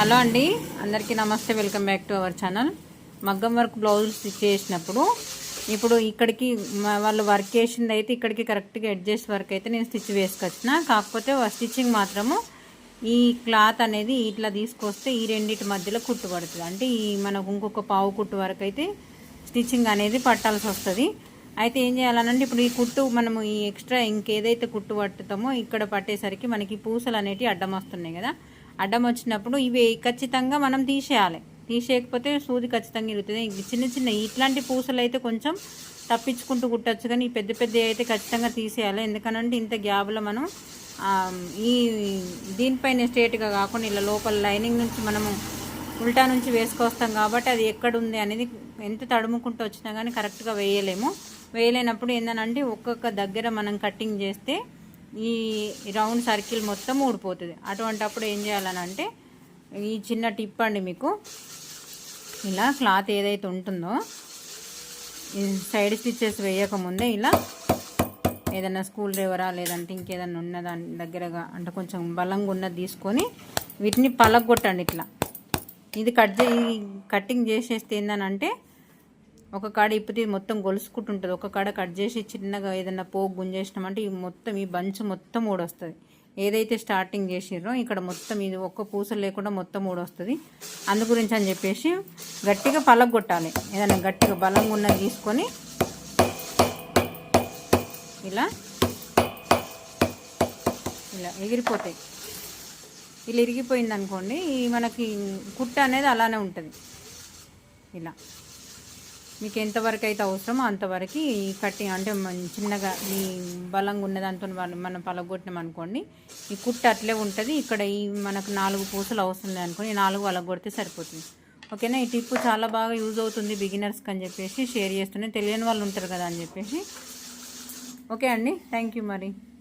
Hello అండి. అందరికీ నమస్తే. Welcome back to our channel. మగ్గం వర్క్ బ్లౌజులు స్టిచ్ చేసినప్పుడు ఇప్పుడు ఇక్కడికి వాళ్ళు వర్క్ చేసింది అయితే ఇక్కడికి కరెక్ట్గా అడ్జస్ట్ వర్క్ అయితే నేను స్టిచ్ వేసుకొచ్చిన. కాకపోతే స్టిచ్చింగ్ మాత్రము ఈ క్లాత్ అనేది ఇట్లా తీసుకొస్తే ఈ రెండింటి మధ్యలో కుట్టు పడుతుంది. అంటే ఈ మనకు ఇంకొక పావు కుట్టు వరకు అయితే స్టిచ్చింగ్ అనేది పట్టాల్సి వస్తుంది. అయితే ఏం చేయాలనంటే ఇప్పుడు ఈ కుట్టు మనము ఈ ఎక్స్ట్రా ఇంకేదైతే కుట్టు పట్టుతామో ఇక్కడ పట్టేసరికి మనకి పూసలు అనేటివి అడ్డం వస్తున్నాయి కదా. అడ్డం వచ్చినప్పుడు ఇవి ఖచ్చితంగా మనం తీసేయాలి. తీసేయకపోతే సూది ఖచ్చితంగా ఇరుగుతుంది. చిన్న చిన్న ఇట్లాంటి పూసలు అయితే కొంచెం తప్పించుకుంటూ కుట్టచ్చు కానీ ఈ పెద్ద పెద్ద అయితే ఖచ్చితంగా తీసేయాలి. ఎందుకనంటే ఇంత గ్యాబ్లో మనం ఈ దీనిపైన స్ట్రేట్గా కాకుండా ఇలా లోపల లైనింగ్ నుంచి మనము ఉల్టా నుంచి వేసుకొస్తాం కాబట్టి అది ఎక్కడ ఉంది అనేది ఎంత తడుముకుంటూ వచ్చినా కానీ కరెక్ట్గా వేయలేము. వేయలేనప్పుడు ఏంటంటే ఒక్కొక్క దగ్గర మనం కట్టింగ్ చేస్తే ఈ రౌండ్ సర్కిల్ మొత్తం ఊడిపోతుంది. అటువంటి అప్పుడు ఏం చేయాలని అంటే ఈ చిన్న టిప్ అండి మీకు. ఇలా క్లాత్ ఏదైతే ఉంటుందో ఈ సైడ్ స్టిచ్చెస్ వేయకముందే ఇలా ఏదైనా స్కూల్ డ్రైవరా లేదంటే ఇంకేదైనా ఉన్న దాని దగ్గరగా అంటే కొంచెం బలంగా ఉన్నది తీసుకొని వీటిని పలగొట్టండి ఇట్లా. ఇది కట్ చే కటింగ్ చేసేస్తే ఏంటనంటే ఒక కాడ ఇప్పితే ఇది మొత్తం గొలుసుకుంటుంటుంది. ఒక కాడ కట్ చేసి చిన్నగా ఏదైనా పోగు గుంజేసినామంటే ఈ మొత్తం ఈ బంచ్ మొత్తం ఊడొస్తుంది. ఏదైతే స్టార్టింగ్ చేసిర్రో ఇక్కడ మొత్తం ఇది ఒక్క పూస లేకుండా మొత్తం ఊడొస్తుంది. అందు గురించి అని చెప్పేసి గట్టిగా పలగొట్టాలి ఏదైనా గట్టిగా బలంగా ఉన్నది తీసుకొని ఇలా ఇలా ఎగిరిపోతాయి. ఇలా ఇరిగిపోయింది అనుకోండి ఈ మనకి కుట్ట అనేది అలానే ఉంటుంది. ఇలా. మీకు ఎంతవరకు అయితే అవసరమో అంతవరకు ఈ అంటే చిన్నగా ఈ బలంగా ఉన్న దాంతో వాళ్ళు మనం పలగొట్టినాం అనుకోండి. ఈ కుట్ట అట్లే ఉంటుంది. ఇక్కడ ఈ మనకు నాలుగు పూసలు అవసరం లేదనుకోండి ఈ నాలుగు పలగొడితే సరిపోతుంది. ఓకేనా? ఈ టిప్పు చాలా బాగా యూజ్ అవుతుంది బిగినర్స్కి అని చెప్పేసి షేర్ చేస్తున్నాయి తెలియని వాళ్ళు ఉంటారు కదా అని చెప్పేసి. ఓకే అండి. థ్యాంక్ యూ మరి.